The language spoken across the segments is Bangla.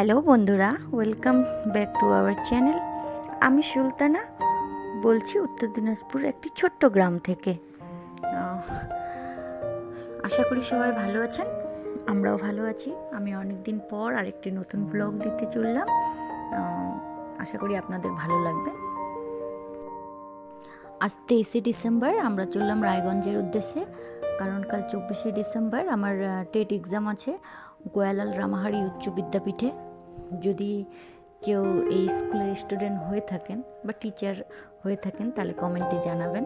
হ্যালো বন্ধুরা welcome back to our channel আমি সুলতানা, বলছি উত্তর দিনাজপুর একটি ছোট্ট গ্রাম থেকে। আশা করি সবাই ভালো আছেন, আমরাও ভালো আছি। আমি অনেক দিন পর আরেকটি নতুন ব্লগ দিতে চললাম। আশা করি আপনাদের ভালো লাগবে। আজ তেইশে ডিসেম্বর, আমরা চললাম রায়গঞ্জের উদ্দেশ্যে। কারণ কাল চব্বিশে ডিসেম্বর আমার টেট এক্সাম আছে, গোয়ালাল রামাহারি উচ্চ বিদ্যাপীঠে। যদি কেউ এই স্কুলের স্টুডেন্ট হয়ে থাকেন বা টিচার হয়ে থাকেন, তাহলে কমেন্টে জানাবেন।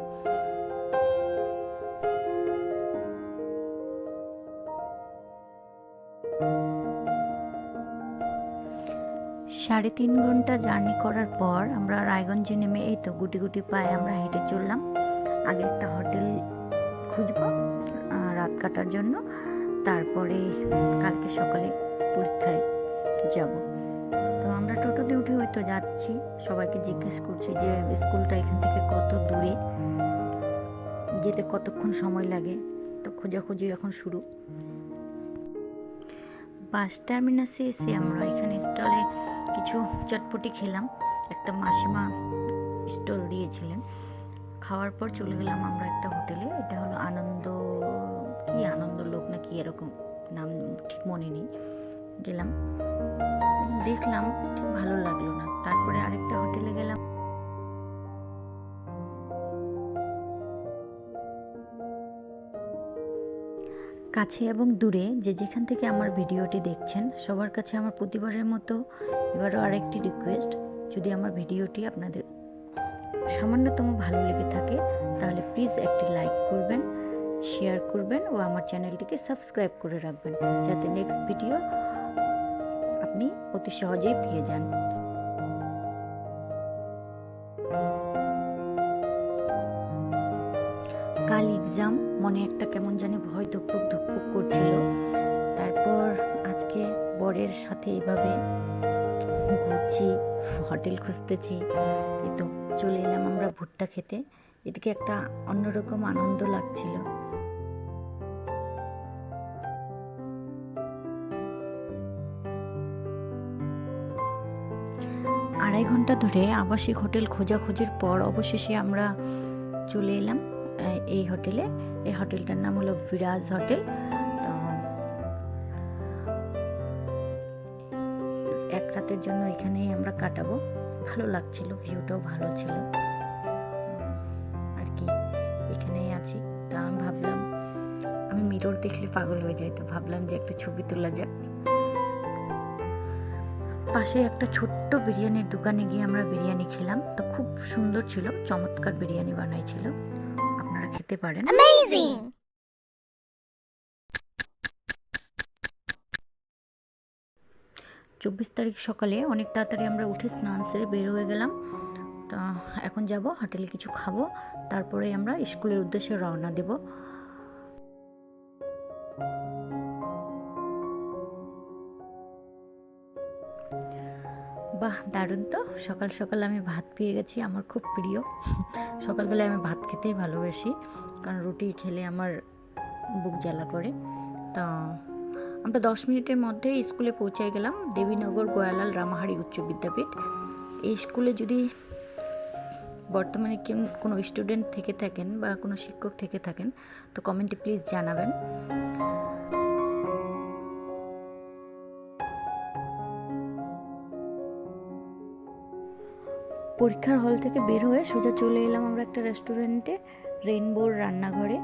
সাড়ে তিন ঘণ্টা জার্নি করার পর আমরা রায়গঞ্জে নেমে, এই তো গুটি গুটি পায়ে আমরা হেঁটে চললাম। আগে একটা হোটেল খুঁজবো রাত কাটার জন্য। তারপরে কালকে সকালে পরীক্ষায় যাব। তো আমরা টোটোতে উঠে হয়তো যাচ্ছি। সবাইকে জিজ্ঞেস করছি যে, স্কুলটা এখান থেকে কত দূরে? যেতে কতক্ষণ সময় লাগে? তো খোঁজাখুঁজি এখন শুরু। বাস টার্মিনাসে এসে আমরা এখানে স্টলে কিছু চটপটি খেলাম। একটা মাসিমা স্টল দিয়েছিলেন। খাওয়ার পর চলে গেলাম আমরা একটা হোটেলে। এটা হলো আনন্দ, কি আনন্দ লোক না কি এরকম? নাম ঠিক মনে নেই। গেলাম। দেখলাম ঠিক ভালো লাগল না। তারপরে আরেকটা হোটেলে গেলাম। কাছে এবং দূরে যে যেখান থেকে আমার ভিডিওটি দেখছেন, সবার কাছে আমার প্রতিবারের মতো এবারও আরেকটি রিকোয়েস্ট যদি আমার ভিডিওটি আপনাদের সামান্যতম ভালো লেগে থাকে, তাহলে প্লিজ একটি লাইক করবেন শেয়ার করবেন ও আমার চ্যানেলটিকে সাবস্ক্রাইব করে রাখবেন। যাতে নেক্সট ভিডিও আপনি অতি সহজেই পেয়ে যান। কাল এক্সাম মনে একটা কেমন জানি ভয় ধুকপুক ধুকপুক করছিল। তারপর আজকে বরের সাথে এইভাবে ঘুরছি, হোটেল খুঁজতেছি। এই তো চলে এলাম আমরা ভুট্টা খেতে। এদিকে একটা অন্যরকম আনন্দ লাগছিল। আড়াই ঘণ্টা ধরে আবাসিক হোটেল খোঁজাখুঁজির পর অবশেষে আমরা চলে এলাম এই হোটেলে। এই হোটেলটার নাম হলো বিরাজ হোটেল। এক রাতের জন্য এখানেই আমরা কাটাবো। ভালো লাগছিল, ভিউটাও ভালো ছিল। আর কি এখানেই আছি। তা আমি ভাবলাম, আমি মিরর দেখলে পাগল হয়ে যাই, তো ভাবলাম যে একটা ছবি তোলা যাক। পাশে একটা ছোট্ট বিরিয়ানির দোকানে গিয়ে আমরা বিরিয়ানি খেলাম। তো খুব সুন্দর ছিল চমৎকার বিরিয়ানি বানাইছিল। আপনারা খেতে পারেন। চব্বিশ তারিখ সকালে অনেক তাড়াতাড়ি আমরা উঠে স্নান সেরে বের হয়ে গেলাম। তা এখন যাব হোটেলে কিছু খাব। তারপরে আমরা স্কুলের উদ্দেশ্যে রওনা দেব। বাহ, দারুণ তো। সকাল সকাল আমি ভাত পেয়ে গেছি, আমার খুব প্রিয়। সকালবেলায় আমি ভাত খেতেই ভালোবাসি, কারণ রুটি খেলে আমার বুক জ্বালা করে। তা, আমরা দশ মিনিটের মধ্যে স্কুলে পৌঁছে গেলাম, দেবীনগর, গোয়ালাল রামাহারি উচ্চ বিদ্যাপীঠ। এই স্কুলে যদি বর্তমানে কেউ কোনো স্টুডেন্ট থেকে থাকেন বা কোনো শিক্ষক থেকে থাকেন, তো কমেন্টে প্লিজ জানাবেন। পরীক্ষার হল থেকে বের হয়ে সোজা চলে এলাম আমরা একটা রেস্টুরেন্টে, রেইনবোর রান্নাঘরে।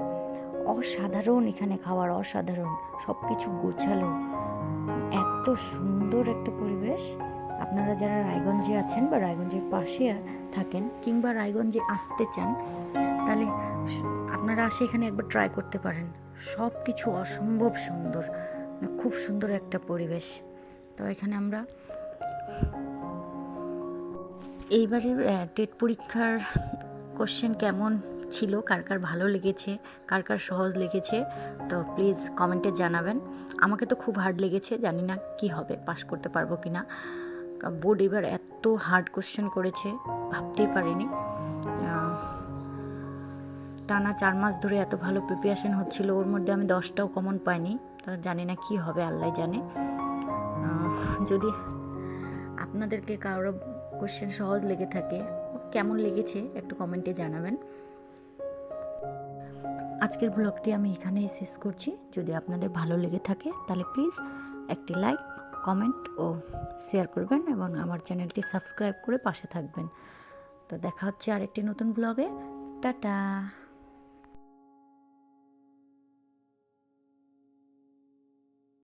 অসাধারণ এখানে খাবার অসাধারণ। সব কিছু গোছালো। এত সুন্দর একটা পরিবেশ। আপনারা যারা রায়গঞ্জে আছেন বা রায়গঞ্জের পাশে থাকেন কিংবা রায়গঞ্জে আসতে চান, তাহলে আপনারা আসে এখানে একবার ট্রাই করতে পারেন। সব কিছু অসম্ভব সুন্দর। খুব সুন্দর একটা পরিবেশ। তো এখানে আমরা এইবারের টেট পরীক্ষার কোশ্চেন কেমন ছিল? কার কার ভালো লেগেছে? কার কার সহজ লেগেছে? তো প্লিজ কমেন্টে জানাবেন। আমাকে তো খুব হার্ড লেগেছে, জানি না কি হবে পাশ করতে পারব কি না বোর্ড এবার এত হার্ড কোশ্চেন করেছে, ভাবতেই পারিনি। টানা চার মাস ধরে এত ভালো প্রিপারেশন হচ্ছিল, ওর মধ্যে আমি দশটাও কমন পাইনি। তো জানি না কি হবে, আল্লাহ জানে। যদি আপনাদেরকে কারও কোশ্চেন সহজ লেগে থাকে। কেমন লেগেছে একটু কমেন্টে জানাবেন। আজকের ব্লগটি আমি এখানেই শেষ করছি। যদি আপনাদের ভালো লেগে থাকে, তাহলে প্লিজ একটি লাইক কমেন্ট ও শেয়ার করবেন এবং আমার চ্যানেলটি সাবস্ক্রাইব করে পাশে থাকবেন। তো দেখা হচ্ছে আরেকটি নতুন ব্লগে টাটা!